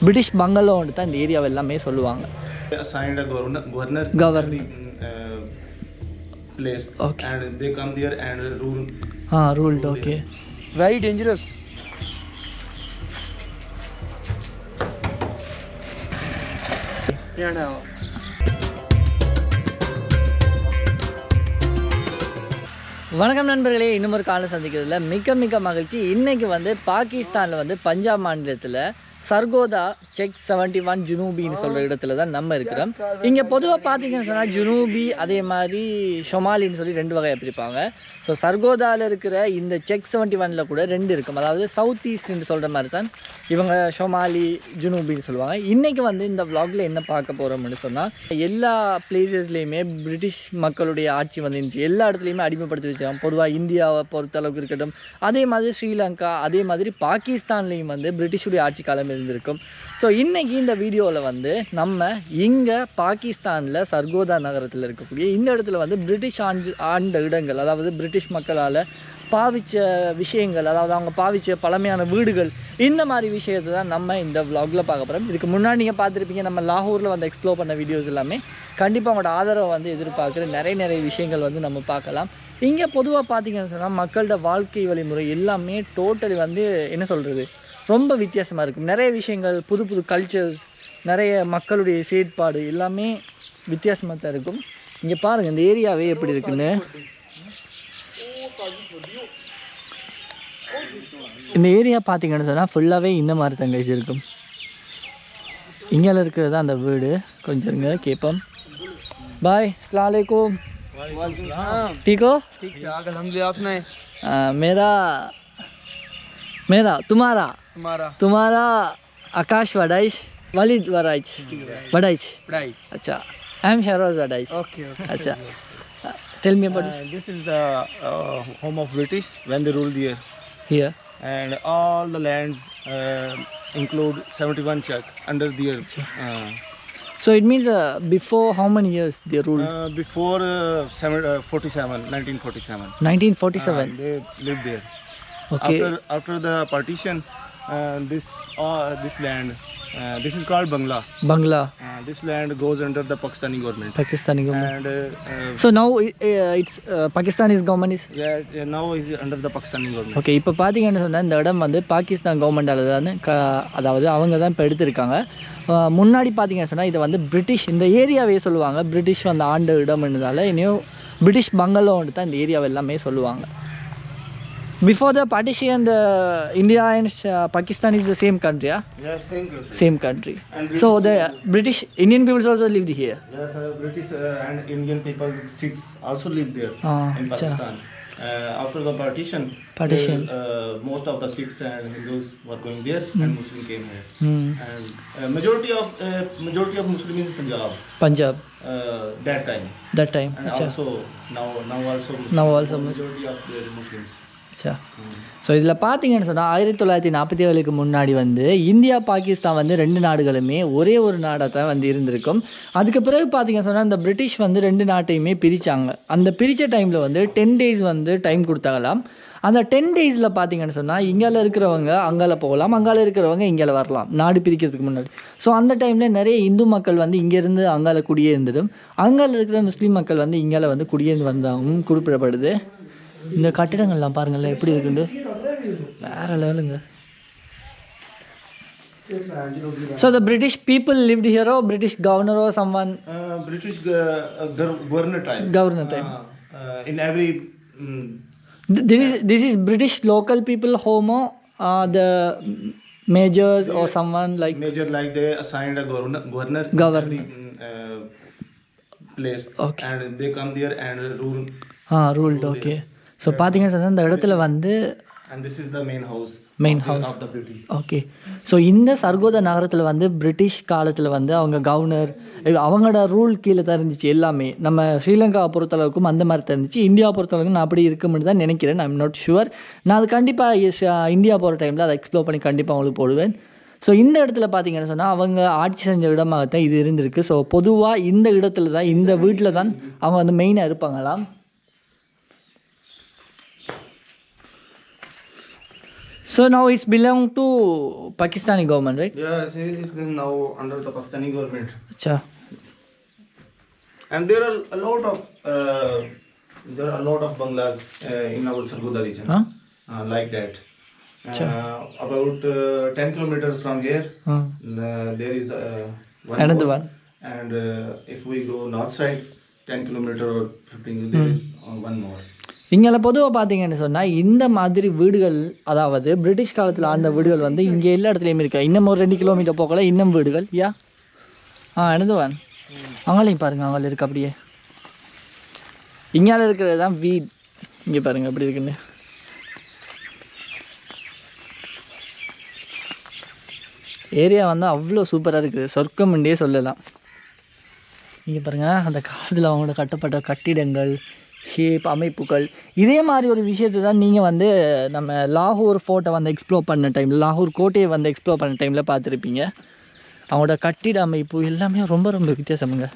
British பங்களோன்னு தான் இந்த ஏரியாவை எல்லாமே சொல்லுவாங்க assigned a governor, governor Governor. uh, place Okay. and they come there and rule ah ruled okay Very dangerous. Yeah, now. வணக்கம் நண்பர்களே இன்னும் ஒரு காலம் சந்திக்கிறதுல மிக மிக மகிழ்ச்சி இன்னைக்கு வந்து பாகிஸ்தானில் வந்து பஞ்சாப் மாநிலத்தில் சர்கோதா செக் செவன்டி ஒன் ஜுனூபின்னு சொல்கிற இடத்துல தான் நம்ம இருக்கிறோம். இங்கே பொதுவாக பார்த்தீங்கன்னு சொன்னால் ஜுனூபி அதே மாதிரி ஷொமாலின்னு சொல்லி ரெண்டு வகையாக பிரிப்பாங்க. ஸோ சர்கோதாவில் இருக்கிற இந்த செக் செவன்டி ஒனில் கூட ரெண்டு இருக்கும். அதாவது சவுத் ஈஸ்ட்னு சொல்கிற மாதிரி தான் இவங்க ஷொமாலி ஜுனூபின்னு சொல்லுவாங்க. இன்றைக்கி வந்து இந்த vlogல என்ன பார்க்க போகிறோம்னு சொன்னால் எல்லா பிளேசஸ்லேயுமே பிரிட்டிஷ் மக்களுடைய ஆட்சி வந்து இருந்துச்சு. எல்லா இடத்துலையுமே அடிமைப்படுத்தி வச்சாங்க பொதுவாக இந்தியாவை பொறுத்த அளவுக்கு இருக்கட்டும் அதே மாதிரி ஸ்ரீலங்கா அதே மாதிரி பாகிஸ்தான்லேயும் வந்து பிரிட்டிஷுடைய ஆட்சி காலம் இருந்திருக்கும். ஸோ இன்றைக்கி இந்த வீடியோவில் வந்து நம்ம இங்கே பாகிஸ்தானில் சர்கோதா நகரத்தில் இருக்கக்கூடிய இந்த இடத்துல வந்து பிரிட்டிஷ் ஆண்டு ஆண்ட இடங்கள் அதாவது பிரிட்டிஷ் மக்களால் பாவிச்ச விஷயங்கள் அதாவது அவங்க பாவிச்ச பழமையான வீடுகள் இந்த மாதிரி விஷயத்தை தான் நம்ம இந்த விலாகில் பார்க்க போகிறோம் இதுக்கு முன்னாடி நீங்கள் பார்த்துருப்பீங்க நம்ம லாகூரில் வந்து எக்ஸ்ப்ளோர் பண்ண வீடியோஸ் எல்லாமே. கண்டிப்பாக அவங்களோட ஆதரவை வந்து எதிர்பார்க்குற நிறைய நிறைய விஷயங்கள் வந்து நம்ம பார்க்கலாம். இங்கே பொதுவாக பார்த்தீங்கன்னு சொன்னால் மக்களோட வாழ்க்கை வழிமுறை எல்லாமே டோட்டலி வந்து என்ன சொல்கிறது ரொம்ப வித்தியாசமாக இருக்கும். நிறைய விஷயங்கள் புது புது கல்ச்சர்ஸ் நிறைய மக்களுடைய செயற்பாடு எல்லாமே வித்தியாசமாக தான் இருக்கும். இங்கே பாருங்கள் இந்த ஏரியாவே எப்படி இருக்குன்னு. இந்த ஏரியா பார்த்தீங்கன்னு சொன்னால் ஃபுல்லாகவே இந்த மாதிரி தான் இருக்கும். இங்கே இருக்கிறது தான் அந்த வீடு. கொஞ்சம் இருங்க கேட்போம் பாய் அஸ்லாமலைக்கும் ठीक हो? ठीक ठाक अलहमदिल्ला आपने। आ, मेरा मेरा तुम्हारा। हमारा तुम्हारा आकाश वडाइश वलिद वराइच वडाइच अच्छा I am Shahroz Waraich okay okay अच्छा। Tell me about is the uh, home of British when they ruled here. Here and all the lands uh, include 71 chak under their uh, So it means uh, before how many years they ruled? uh, before uh, seven, uh, 47 1947 1947. Uh, they lived there okay. after after the partition uh, this uh, this land uh, this is called Bangla Bangla, uh, this land goes under the Pakistani government Pakistani government. and uh, uh, So now uh, it's uh, Pakistani's government is yeah, yeah, now is under the Pakistani government okay இப்போ பார்த்தீங்கன்னு சொன்னால் இந்த இடம் வந்து பாகிஸ்தான் கவர்மெண்டால் தான் க அதாவது அவங்க தான் இப்போ எடுத்திருக்காங்க முன்னாடி பார்த்தீங்கன்னு சொன்னால் இதை வந்து பிரிட்டிஷ் இந்த ஏரியாவே சொல்லுவாங்க பிரிட்டிஷ் வந்து ஆண்ட இடம்ன்றதால இனியும் பிரிட்டிஷ் பங்களோன்னு தான் இந்த ஏரியாவை எல்லாமே சொல்லுவாங்க Before the partition, the India and uh, Pakistan is the same country, yeah? Same country. Same country. So the British, Indian peoples also lived here. Yes, uh, British uh, and Indian people Sikhs also lived there ah, in Pakistan. Uh, after the partition, partition. Uh, most of the Sikhs and Hindus were going there, mm. and Muslims came here. Mm. And uh, majority of uh, majority of Muslims in Punjab. Punjab. Uh, that time. That time. And Achha. also now now also now also majority of the Muslims. அச்சா so இதில் பார்த்தீங்கன்னு சொன்னால் ஆயிரத்தி தொள்ளாயிரத்தி நாற்பத்தி ஏழுக்கு முன்னாடி வந்து இந்தியா பாகிஸ்தான் வந்து ரெண்டு நாடுகளுமே ஒரே ஒரு நாடாக தான் வந்து இருந்திருக்கும். அதுக்கு பிறகு பார்த்தீங்கன்னு சொன்னால் இந்த பிரிட்டிஷ் வந்து ரெண்டு நாட்டையுமே பிரித்தாங்க அந்த பிரித்த டைமில் வந்து டென் டேஸ் வந்து டைம் கொடுத்தாங்களாம். அந்த டென் டேஸில் பார்த்தீங்கன்னு சொன்னால் இங்கால இருக்கிறவங்க அங்கால போகலாம் அங்கால இருக்கிறவங்க இங்கால வரலாம் நாடு பிரிக்கிறதுக்கு முன்னாடி. ஸோ அந்த டைமில் நிறைய இந்து மக்கள் வந்து இங்கேருந்து அங்கால குடியேறிந்ததும் அங்கால இருக்கிற முஸ்லீம் மக்கள் வந்து இங்கால வந்து குடியேறி வந்தாகவும் குறிப்பிடப்படுது. இந்த கட்டிடங்கள்லாம் பாருங்களேன் எப்படி இருக்குண்டு வேற லெவலுங்க so the British people lived ஹியரோ British கவர்னரோ some one Uh, British uh, uh, gov- governor time. Governor time Uh, uh, in every mm, this is this is british local people homo uh, the majors or someone like major like they assigned a governor governor in Governor. every, mm, uh, place Okay. and they come there and rule ah ruled okay So பார்த்தீங்கன்னு சொன்னால் இந்த இடத்துல வந்து is the main house Main of the- house. of the british. Okay so இந்த சர்கோதா நகரத்தில் வந்து British காலத்தில் வந்து அவங்க கவர்னர் அவங்களோட ரூல் கீழே தான் இருந்துச்சு எல்லாமே. நம்ம ஸ்ரீலங்காவை பொறுத்தளவுக்கும் அந்த மாதிரி தான் இருந்துச்சு. இந்தியா பொறுத்தளவுக்கு நான் அப்படி இருக்கும்னு தான் நினைக்கிறேன். ஐம் நாட் ஷுவர் நான் அது கண்டிப்பாக இந்தியா போகிற டைமில் அதை எக்ஸ்ப்ளோர் பண்ணி கண்டிப்பாக உங்களுக்கு போடுவேன். ஸோ இந்த இடத்துல பார்த்தீங்கன்னு சொன்னால் அவங்க ஆட்சி செஞ்ச இடமாகத்தான் இது இருந்திருக்கு. ஸோ பொதுவாக இந்த இடத்துல தான் இந்த வீட்டில் தான் அவங்க வந்து மெயினாக இருப்பாங்களாம். So now it's belong to Pakistani government, right? Yeah, see, it is now under the Pakistani government. Acha. And there are a lot of uh, there are a lot of bungalows uh, in our Sargodha region, Huh? uh, like that. Uh, about uh, 10 kilometers from here, Hmm. uh, there is uh, one Another one. And uh, if we go north side, 10 kilometer or 15, there is uh, one more. இங்கே பொதுவாக பார்த்தீங்கன்னு சொன்னால் இந்த மாதிரி வீடுகள் அதாவது British காலத்தில் ஆழ்ந்த வீடுகள் வந்து இங்கே எல்லா இடத்துலையுமே இருக்கா. இன்னும் ஒரு ரெண்டு கிலோமீட்டர் போகல இன்னும் வீடுகள். யா? ஆ எனதுவன் அவங்களையும் பாருங்க அவங்கள இருக்கு அப்படியே. இங்கால இருக்கிறது தான் வீட். இங்கே பாருங்க அப்படி இருக்குன்னு. ஏரியா வந்து அவ்வளோ சூப்பராக இருக்குது. சொர்க்கம்ன்றே சொல்லலாம். இங்கே பாருங்கள் அந்த காலத்தில் அவங்களோட கட்டப்பட்ட கட்டிடங்கள் ஷேப் அமைப்புகள் இதே மாதிரி ஒரு விஷயத்தை தான் நீங்கள் வந்து நம்ம லாகூர் ஃபோர்ட்டை வந்து எக்ஸ்ப்ளோர் பண்ண டைமில் லாகூர் கோட்டையை வந்து எக்ஸ்ப்ளோர் பண்ண டைமில் பார்த்துருப்பீங்க அவங்களோட கட்டிட அமைப்பு எல்லாமே ரொம்ப ரொம்ப வித்தியாசமுங்க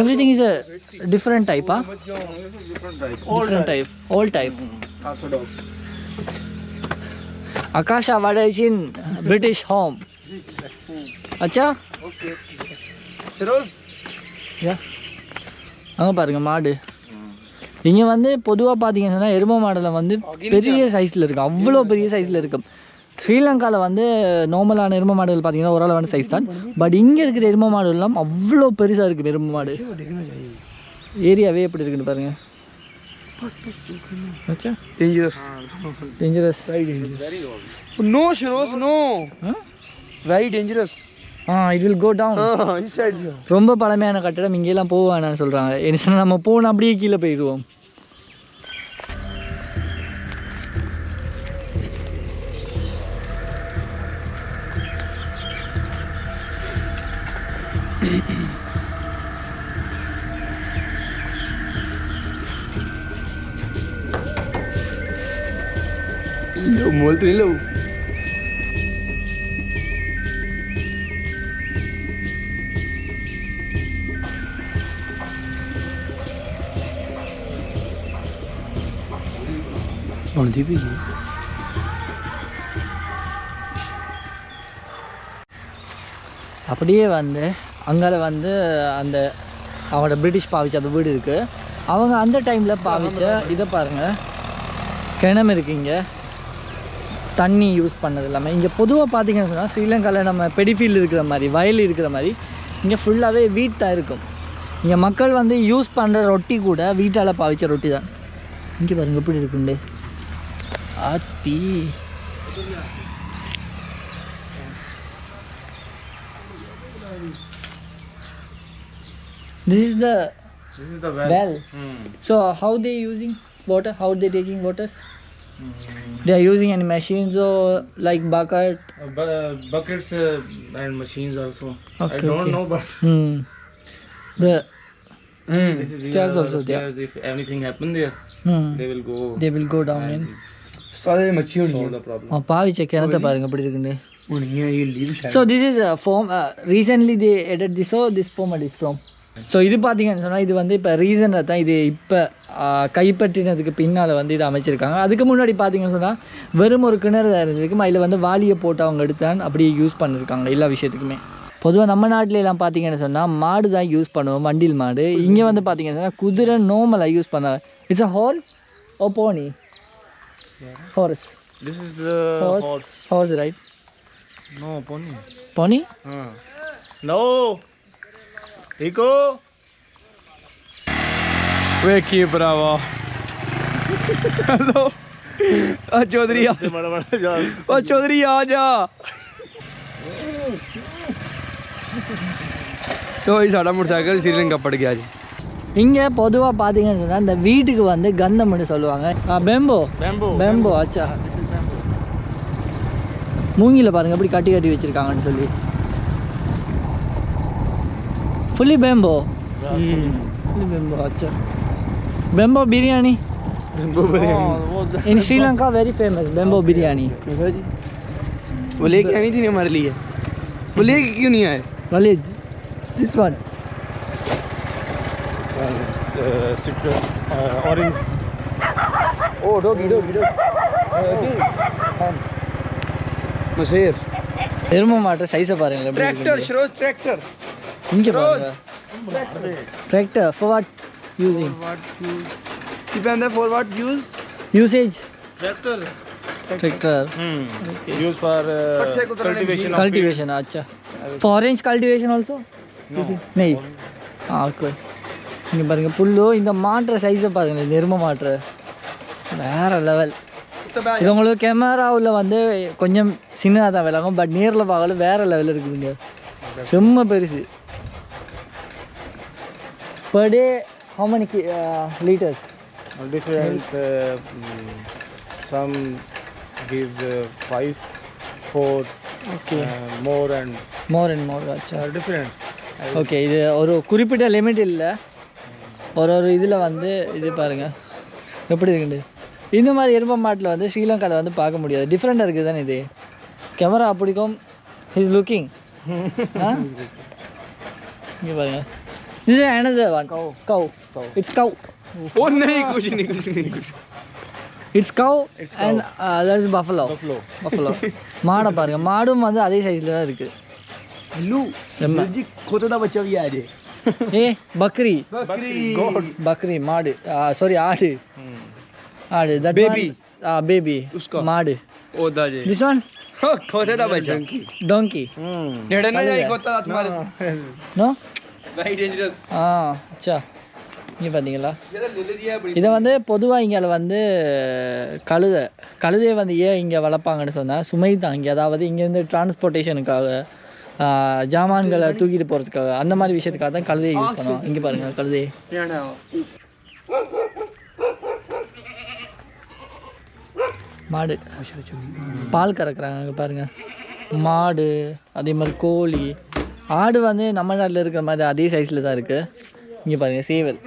everything is a different டைப்பா. Different type old type. Akasha Vada is in British home. அச்சா Feroz? யா அங்கே பாருங்க மாடு. இங்கே வந்து பொதுவாக பார்த்தீங்கன்னு சொன்னால் எருமை மாடில் வந்து பெரிய சைஸில் இருக்கும் அவ்வளோ பெரிய சைஸில் இருக்கும் ஸ்ரீலங்காவில் வந்து நார்மலான எருமை மாடுகள் பார்த்தீங்கன்னா ஓரளவான சைஸ் தான். பட் இங்கே இருக்கிற எருமை மாடு எல்லாம் அவ்வளோ பெருசாக இருக்குது எருமை மாடு. ஏரியாவே எப்படி இருக்குன்னு பாருங்க. அச்சா. Dangerous. Dangerous No, Feroz, no. Very dangerous. Ah it will go down. ரொம்ப பழமையான கட்டடம் இங்கெல்லாம் போக வேணாம்னு சொல்கிறாங்க என்ன சொன்னா நம்ம போனால் அப்படியே கீழே போயிடுவோம் Ilaw, molto ilaw. On TV. அப்படியே வந்து அங்கால வந்து அந்த அவனோட பிரிட்டிஷ் பாவிச்ச அந்த வீடு இருக்குது அவங்க அந்த டைமில் பாவிச்ச இதை பாருங்கள் கிணம் இருக்குங்க தண்ணி யூஸ் பண்ணது இல்லாமல் இங்கே பொதுவாக பார்த்தீங்கன்னு சொன்னால் ஸ்ரீலங்காவில் நம்ம பெடிஃபீல்டு இருக்கிற மாதிரி வயல் இருக்கிற மாதிரி இங்கே ஃபுல்லாகவே வீட்டாக இருக்கும். இங்கே மக்கள் வந்து யூஸ் பண்ணுற ரொட்டி கூட வீட்டால் பாவிச்ச ரொட்டி தான் இங்கே பாருங்கள் எப்படி இருக்குண்டு. Ati. This is the this is the well. Hmm. So how they using water? How they taking water? Hmm. They are using any machines or like bucket? Uh, bu uh, buckets uh, and machines also. Okay, I don't okay. know, but hmm. the hmm. stairs also the stairs, there. If anything happen there, hmm. they will go. They will go down in. அவன் பாவிச்ச கிணத்த பாருங்க எப்படி இருக்குன்னு so this is farm recently they added this oh this farm is from so இது பார்த்தீங்கன்னு சொன்னால் இது வந்து இப்போ ரீசனில் தான் இது இப்போ கைப்பற்றினதுக்கு பின்னால் வந்து இது அமைச்சிருக்காங்க அதுக்கு முன்னாடி பார்த்தீங்கன்னு சொன்னால் வெறும் ஒரு கிணறு தான் இருந்ததுக்கு அதில் வந்து வாளியை போட்டு அவங்க எடுத்தான் அப்படியே யூஸ் பண்ணியிருக்காங்க எல்லா விஷயத்துக்குமே பொதுவாக நம்ம நாட்டில எல்லாம் பார்த்தீங்கன்னு சொன்னால் மாடு தான் யூஸ் பண்ணுவோம் மண்டில் மாடு இங்கே வந்து பார்த்தீங்கன்னு சொன்னால் குதிரை நோமலாக யூஸ் பண்ண it's a hall or pony horse this is the horse horse, horse right no pony pony uh. no rico ਵੇਖੀ ਭਰਾਵਾ ਹਲੋ ਆ ਚੌਧਰੀ ਆ ਬੜਾ ਬੜਾ ਜਾ ਉਹ ਚੌਧਰੀ ਆ ਜਾ ਤੋ ਇਹ ਸਾਡਾ ਮੋਟਰਸਾਈਕਲ ਸੀਲਿੰਗ ਕੱਪੜ ਗਿਆ ਜੀ இங்கே பொதுவாக பார்த்தீங்கன்னு சொன்னால் இந்த வீட்டுக்கு வந்து கந்தம்னு சொல்லுவாங்க ஆ, பெம்போ Bamboo. பெம்போ அச்சா This is bamboo. மூங்கில பாருங்க எப்படி கட்டி கட்டி வச்சிருக்காங்கன்னு சொல்லி ஃபுல்லி பெம்போ ஃபுல்லி பெம்போ அச்சா பெம்போ biryani Oh, what the- in Sri Lanka very famous பெம்போ biryani देखा जी वो लेके आई थी नहीं हमारे लिए वो लेके क्यों नहीं आए with this one Uh, it's, uh, citrus, uh, orange. Oh, doggy, doggy, doggy. No शेर शेर सही से पा रहे हैं ट्रैक्टर शरोज ट्रैक्टर इनके पास ट्रैक्टर फॉर यूजिंग डिपेंड है for use usage tractor tractor use for cultivation cultivation अच्छा फॉरेंज कल्टीवेशन आल्सो नहीं हाँ कोई இங்கே பாருங்க புல்லு இந்த மாட்டுற சைஸை பாருங்க இந்த எரும மாட்டுற வேற லெவல் இது உங்களுக்கு கேமராவில் வந்து கொஞ்சம் சின்னதாக தான் விளங்கும் பட் நேரில் பார்க்கல வேற லெவலில் இருக்குதுங்க செம்ம பெருசு per day many ki- uh, liters Uh, different. Uh, mm, some give uh, five, four, Okay. uh, more and more and more ஆச்சா uh, different. ஓகே இது ஒரு குறிப்பிட்ட லிமிட் இல்லை ஒரு ஒரு இதில் வந்து இது பாருங்கள் எப்படி இருக்குண்டு இந்த மாதிரி எரும மாட்டில் வந்து ஸ்ரீலங்காவில் வந்து பார்க்க முடியாது. டிஃப்ரெண்ட்டாக இருக்குது தானே இது? கேமரா பிடிக்கும் இஸ் லுக்கிங் இங்கே பாருங்கள் This is Kaur one. Cow. Cow. cow. It's cow. Oh, no, kuch nahi, kuch மாடை பாருங்க. மாடும் வந்து அதே சைஸ்ல தான் இருக்கு. லூ கொஞ்சம் கொத்ததா வச்சவியா ஏ பக்ரி बकरी பக்ரி மாடு சாரி ஆடு Hmm. ஆடு தட் Baby. பேபி उसका। மாடு ओ दाजे திஸ் ஒன் खोता था बच्चा டோங்கி Hmm. नेड़े ना कल जाए है। खोता था तुम्हारे நோ वेरी डेंजरस ஆ அச்சா இங்கே பார்த்தீங்களா ये तो ले ले दिया बड़ी இதை வந்து பொதுவாக இங்கே வந்து கழுதை கழுதையை வந்து ஏன் இங்கே வளர்ப்பாங்கன்னு சொன்னால் சுமை தாங்கி அதாவது இங்கேருந்து டிரான்ஸ்போர்ட்டேஷனுக்காக ஜாமான்களை தூக்கிட்டு போகிறதுக்காக அந்த மாதிரி விஷயத்துக்காக தான் கழுதையை யூஸ் பண்ணுவோம் இங்கே பாருங்கள் கழுதையை याना மாடு. பால் கறக்குறாங்க பாருங்க. மாடு அதே மாதிரி கோழி. ஆடு வந்து நம்ம நாட்டில் இருக்கிற மாதிரி அதே சைஸில் தான் இருக்குது இங்கே பாருங்க சேவல்.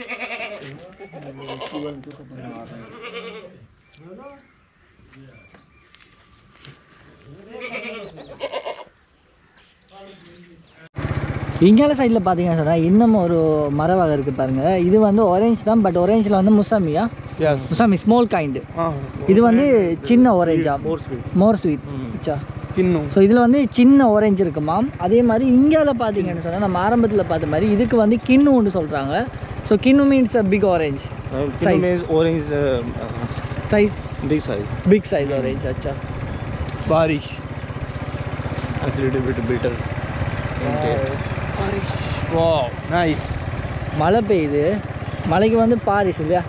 இங்கால சைடில் பார்த்தீங்கன்னா சொன்னால் இன்னும் ஒரு மர வகை இருக்குது பாருங்கள் இது வந்து ஒரேஞ்ச் தான் பட் ஒரேஞ்சில் வந்து முசாமியா? முசாமி ஸ்மால் கைண்டு இது வந்து சின்ன ஒரேஞ்சா மோர் ஸ்வீட் அச்சா. ஸோ இதில் வந்து சின்ன ஒரேஞ்ச் இருக்குமா அதே மாதிரி இங்கால பார்த்தீங்கன்னு சொன்னால் நம்ம ஆரம்பத்தில் பார்த்த மாதிரி இதுக்கு வந்து கின்னுன்னு சொல்கிறாங்க so kinnow means a big orange size orange size big size big size orange அச்சா பாரி a little bit bitter. Oh nice மழை பெய்யுது. மலைக்கு வந்து பாரிஸ் இல்லையா?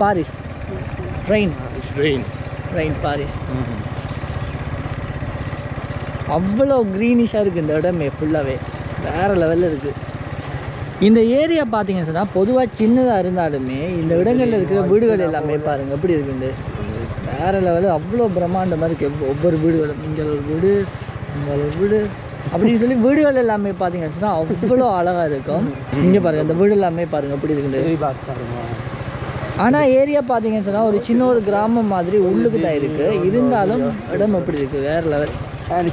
பாரிஸ். ட்ரெயின் ட்ரெயின் ட்ரெயின் பாரிஸ். அவ்வளோ க்ரீனிஷாக இருக்குது இந்த இடமே ஃபுல்லாகவே வேறு லெவலில் இருக்குது இந்த ஏரியா பார்த்தீங்கன்னு சொன்னால் பொதுவாக சின்னதாக இருந்தாலுமே இந்த இடங்களில் இருக்கிற வீடுகள் எல்லாமே பாருங்கள் எப்படி இருக்குண்டு. வேறு லெவலில் அவ்வளோ பிரம்மாண்டமாக இருக்குது ஒவ்வொரு வீடுகளும். இங்கே ஒரு வீடு இங்கே ஒரு வீடு. அப்படின்னு சொல்லி வீடுகள் எல்லாமே பார்த்தீங்க சொன்னால் அவ்வளோ அழகாக இருக்கும். இங்கே பாருங்கள் இந்த வீடு எல்லாமே பாருங்கள் அப்படி இருக்குது ஆனால் ஏரியா பார்த்தீங்கன்னு சொன்னால் ஒரு சின்ன ஒரு கிராமம் மாதிரி உள்ளுக்கு தான் இருக்குது இருந்தாலும் இடம் எப்படி இருக்கு வேற லெவல்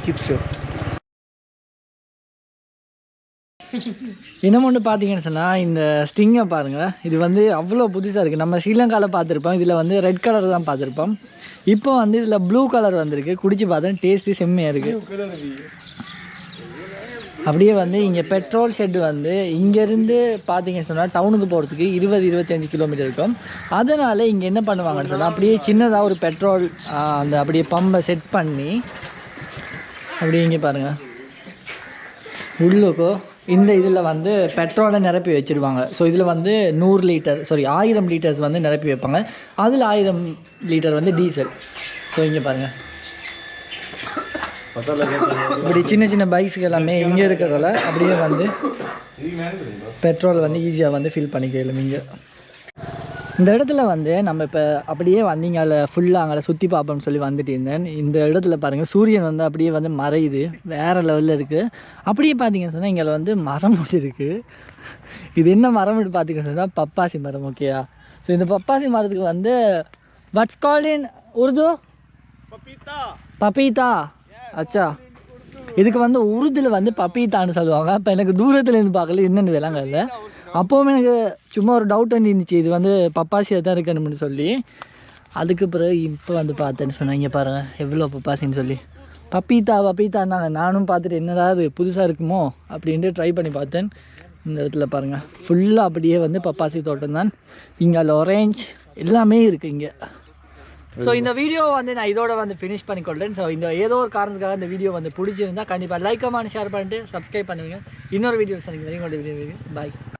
சிப்ஸு சிப்ஸ் இன்னும் ஒன்று பார்த்தீங்கன்னு சொன்னால் இந்த ஸ்டிங்கை பாருங்கள் இது வந்து அவ்வளோ புதுசாக இருக்குது நம்ம ஸ்ரீலங்காவில் பார்த்துருப்போம் இதில் வந்து ரெட் கலர் தான் பார்த்துருப்போம் இப்போ வந்து இதில் ப்ளூ கலர் வந்திருக்கு. குடிச்சு பார்த்தா டேஸ்ட்டு செம்மையாக இருக்குது அப்படியே வந்து இங்கே பெட்ரோல் ஷெட் வந்து இங்கேருந்து பார்த்தீங்கன்னு சொன்னால் டவுனுக்கு போகிறதுக்கு இருபது இருபத்தஞ்சு கிலோமீட்டர் இருக்கும். அதனால் இங்கே என்ன பண்ணுவாங்கன்னு சொன்னால் அப்படியே சின்னதாக ஒரு பெட்ரோல் அந்த அப்படியே பம்பை செட் பண்ணி அப்படியே இங்கே பாருங்கள் உள்ளுக்கோ இந்த இதில் வந்து பெட்ரோலை நிரப்பி வச்சுருவாங்க. ஸோ இதில் வந்து நூறு லிட்டர் சாரி ஆயிரம் லிட்டர்ஸ் வந்து நிரப்பி வைப்பாங்க. அதில் ஆயிரம் லிட்டர் வந்து டீசல் ஸோ இங்கே பாருங்கள் இப்படி சின்ன சின்ன பைக்ஸுக்கு எல்லாமே இங்கே இருக்கிறதால அப்படியே வந்து பெட்ரோல் வந்து ஈஸியாக வந்து ஃபில் பண்ணிக்கலாம் இங்கே. இந்த இடத்துல வந்து நம்ம இப்போ அப்படியே வந்தீங்க அதில் ஃபுல்லாக அங்கே சுற்றி பார்ப்போம்னு சொல்லி வந்துட்டு இருந்தேன். இந்த இடத்துல பாருங்கள் சூரியன் வந்து அப்படியே வந்து மறையுது. வேறு லெவலில் இருக்குது அப்படியே பார்த்தீங்கன்னு சொன்னால் இங்கே வந்து மரம் ஒன்று இருக்குது இது என்ன மரம் பார்த்தீங்கன்னு சொன்னால் பப்பாசி மரம் ஓகேயா ஸோ இந்த பப்பாசி மரத்துக்கு வந்து வட்ஸ் கால் இன் உருது? பப்பீதா அச்சா. இதுக்கு வந்து உருதில் வந்து பப்பீத்தான்னு சொல்லுவாங்க. அப்போ எனக்கு தூரத்தில் இருந்து பார்க்கல என்னென்னு விளங்கல இல்லை அப்போவும் எனக்கு சும்மா ஒரு டவுட் வந்து இருந்துச்சு இது வந்து பப்பாசியாக தான் இருக்கணும்னு சொல்லி. அதுக்கு பிறகு இப்போ வந்து பார்த்தேன்னு சொன்னாங்க பாருங்கள் எவ்வளோ பப்பாசின்னு சொல்லி. பப்பீத்தா பப்பீத்தான்னாங்க நானும் பார்த்துட்டு என்னடா இது புதுசாக இருக்குமோ அப்படின்ட்டு ட்ரை பண்ணி பார்த்தேன். இந்த இடத்துல பாருங்கள் ஃபுல்லாக அப்படியே வந்து பப்பாசி தோட்டம் தான். இங்கே ஆரேஞ்ச் எல்லாமே இருக்குது இங்கே. ஸோ இந்த வீடியோ வந்து நான் இதோட வந்து ஃபினிஷ் பண்ணிக்கொள்றேன். ஸோ இந்த ஏதோ ஒரு காரணத்துக்காக இந்த வீடியோ வந்து பிடிச்சிருந்தா கண்டிப்பாக லைக் கமெண்ட் ஷேர் பண்ணிட்டு சப்ஸ்கிரைப் பண்ணுவீங்க. இன்னொரு வீடியோ சந்திக்கிறேன். உங்களோட வீடியோ பாய்